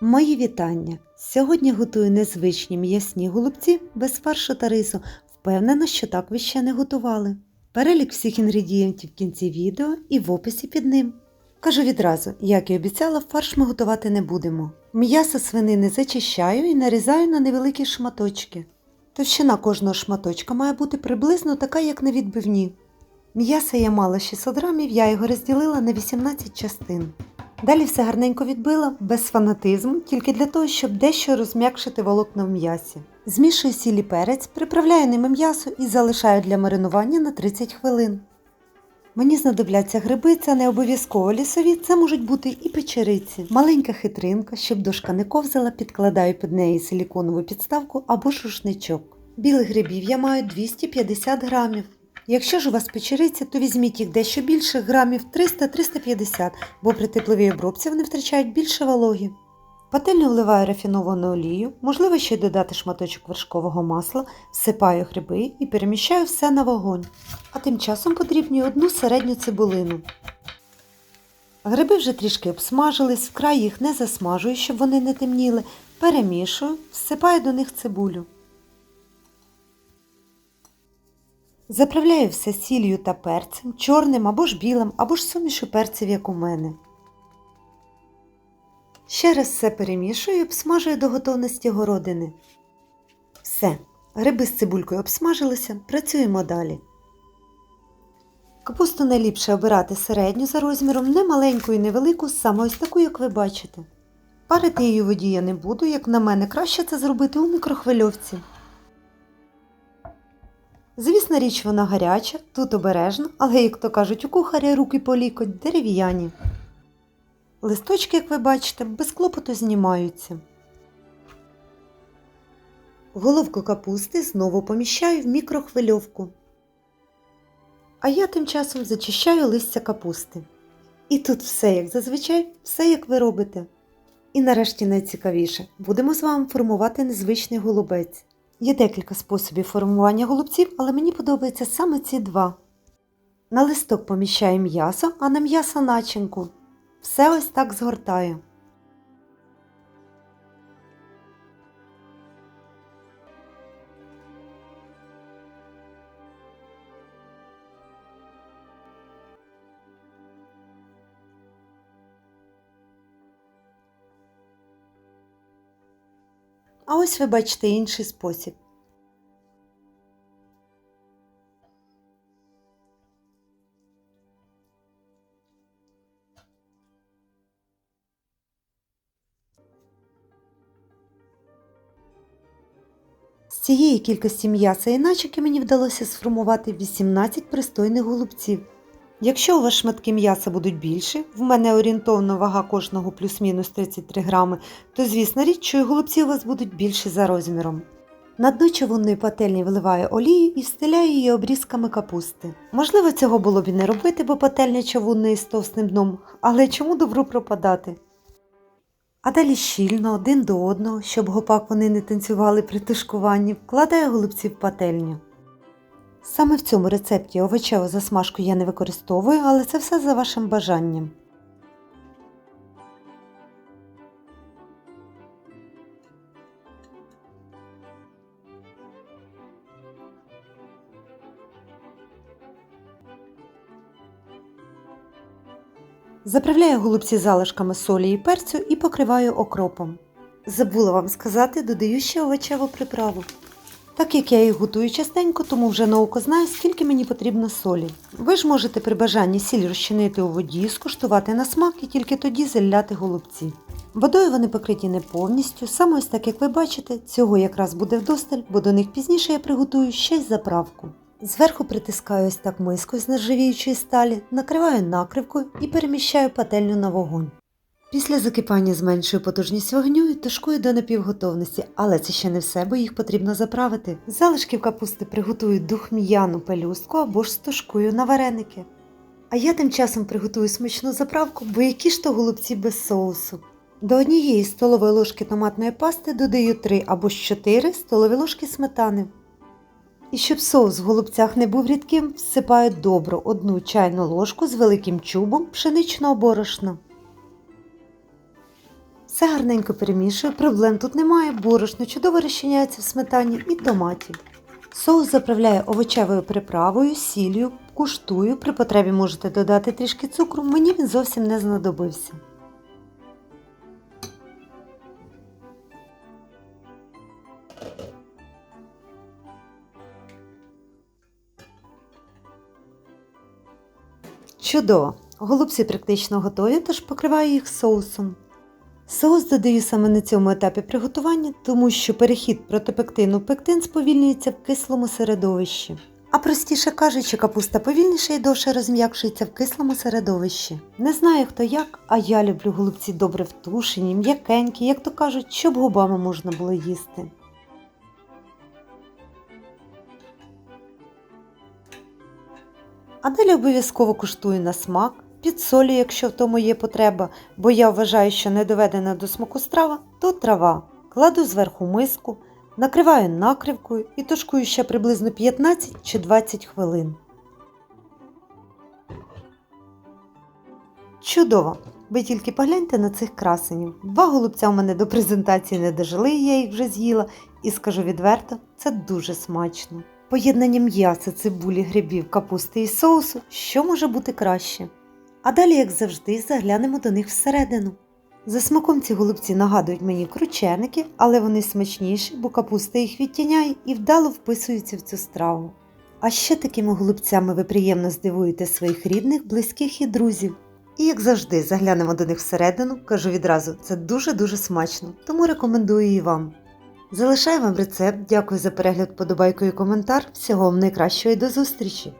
Мої вітання! Сьогодні готую незвичні м'ясні голубці без фаршу та рису. Впевнена, що так ви ще не готували. Перелік всіх інгредієнтів в кінці відео і в описі під ним. Кажу відразу, як і обіцяла, фарш ми готувати не будемо. М'ясо свинини зачищаю і нарізаю на невеликі шматочки. Товщина кожного шматочка має бути приблизно така, як на відбивні. М'яса я мала 600 грамів, я його розділила на 18 частин. Далі все гарненько відбила, без фанатизму, тільки для того, щоб дещо розм'якшити волокна в м'ясі. Змішую сіль і перець, приправляю ними м'ясо і залишаю для маринування на 30 хвилин. Мені знадобляться гриби, це не обов'язково лісові, це можуть бути і печериці. Маленька хитринка, щоб дошка не ковзала, підкладаю під неї силіконову підставку або ж рушничок. Білих грибів я маю 250 грамів. Якщо ж у вас печериці, то візьміть їх дещо більше, грамів 300-350, бо при тепловій обробці вони втрачають більше вологі. Пательню вливаю рафіновану олію, можливо ще й додати шматочок вершкового масла, всипаю гриби і переміщаю все на вогонь. А тим часом подрібнюю одну середню цибулину. Гриби вже трішки обсмажились, вкрай їх не засмажую, щоб вони не темніли, перемішую, всипаю до них цибулю. Заправляю все сіллю та перцем, чорним або ж білим, або ж сумішу перців, як у мене. Ще раз все перемішую і обсмажую до готовності городини. Все, гриби з цибулькою обсмажилися, працюємо далі. Капусту найліпше обирати середню за розміром, не маленьку і невелику, саме ось таку, як ви бачите. Парити її воді я не буду, як на мене, краще це зробити у мікрохвильовці. Звісна річ, вона гаряча, тут обережно, але, як то кажуть, у кухаря руки по лікоть дерев'яні. Листочки, як ви бачите, без клопоту знімаються. Головку капусти знову поміщаю в мікрохвильовку. А я тим часом зачищаю листя капусти. І тут все, як зазвичай, все як ви робите. І нарешті найцікавіше будемо з вами формувати незвичний голубець. Є декілька способів формування голубців, але мені подобаються саме ці два. На листок поміщаю м'ясо, а на м'ясо начинку. Все ось так згортаю. А ось ви бачите інший спосіб. З цієї кількості м'яса і начинки мені вдалося сформувати 18 пристойних голубців. Якщо у вас шматки м'яса будуть більші, в мене орієнтовна вага кожного плюс-мінус 33 грами, то звісно річ, що і голубці у вас будуть більші за розміром. На дно човунної пательні виливаю олію і встиляю її обрізками капусти. Можливо, цього було б і не робити, бо пательня човунної з товстим дном, але чому добру пропадати? А далі щільно один до одного, щоб гопак вони не танцювали при тушкуванні, вкладаю голубці в пательню. Саме в цьому рецепті овочеву засмажку я не використовую, але це все за вашим бажанням. Заправляю голубці залишками солі і перцю і покриваю окропом. Забула вам сказати, додаю ще овочеву приправу. Так як я їх готую частенько, тому вже на око знаю, скільки мені потрібно солі. Ви ж можете при бажанні сіль розчинити у воді, скуштувати на смак і тільки тоді заляти голубці. Водою вони покриті не повністю, саме ось так як ви бачите, цього якраз буде вдосталь, бо до них пізніше я приготую ще й заправку. Зверху притискаю ось так миску з нержавіючої сталі, накриваю накривкою і переміщаю пательню на вогонь. Після закипання зменшую потужність вогню і тушкую до напівготовності, але це ще не все, бо їх потрібно заправити. З залишків капусти приготую духм'яну пелюстку або ж стушкую на вареники. А я тим часом приготую смачну заправку, бо які ж то голубці без соусу. До однієї столової ложки томатної пасти додаю 3 або ж 4 столові ложки сметани. І щоб соус в голубцях не був рідким, всипаю добру одну чайну ложку з великим чубом пшеничного борошна. Все гарненько перемішую, проблем тут немає, борошно чудово розчиняється в сметані і томаті. Соус заправляю овочевою приправою, сіллю, куштую. При потребі можете додати трішки цукру, мені він зовсім не знадобився. Чудово! Голубці практично готові, тож покриваю їх соусом. Соус додаю саме на цьому етапі приготування, тому що перехід протипектину в пектин сповільнюється в кислому середовищі. А простіше кажучи, капуста повільніше і довше розм'якшується в кислому середовищі. Не знаю хто як, а я люблю голубці добре втушені, м'якенькі, як то кажуть, щоб губами можна було їсти. А далі обов'язково куштую на смак, підсолю, якщо в тому є потреба, бо я вважаю, що не доведена до смаку страва, то трава. Кладу зверху миску, накриваю накривкою і тушкую ще приблизно 15 чи 20 хвилин. Чудово! Ви тільки погляньте на цих красенів. Два голубця у мене до презентації не дожили, я їх вже з'їла, і скажу відверто, це дуже смачно. Поєднання м'яса, цибулі, грибів, капусти і соусу, що може бути краще? А далі, як завжди, заглянемо до них всередину. За смаком ці голубці нагадують мені крученики, але вони смачніші, бо капуста їх відтіняє і вдало вписуються в цю страву. А ще такими голубцями ви приємно здивуєте своїх рідних, близьких і друзів. І як завжди, заглянемо до них всередину, кажу відразу, це дуже-дуже смачно, тому рекомендую і вам. Залишаю вам рецепт, дякую за перегляд, подобайку і коментар. Всього вам найкращого і до зустрічі!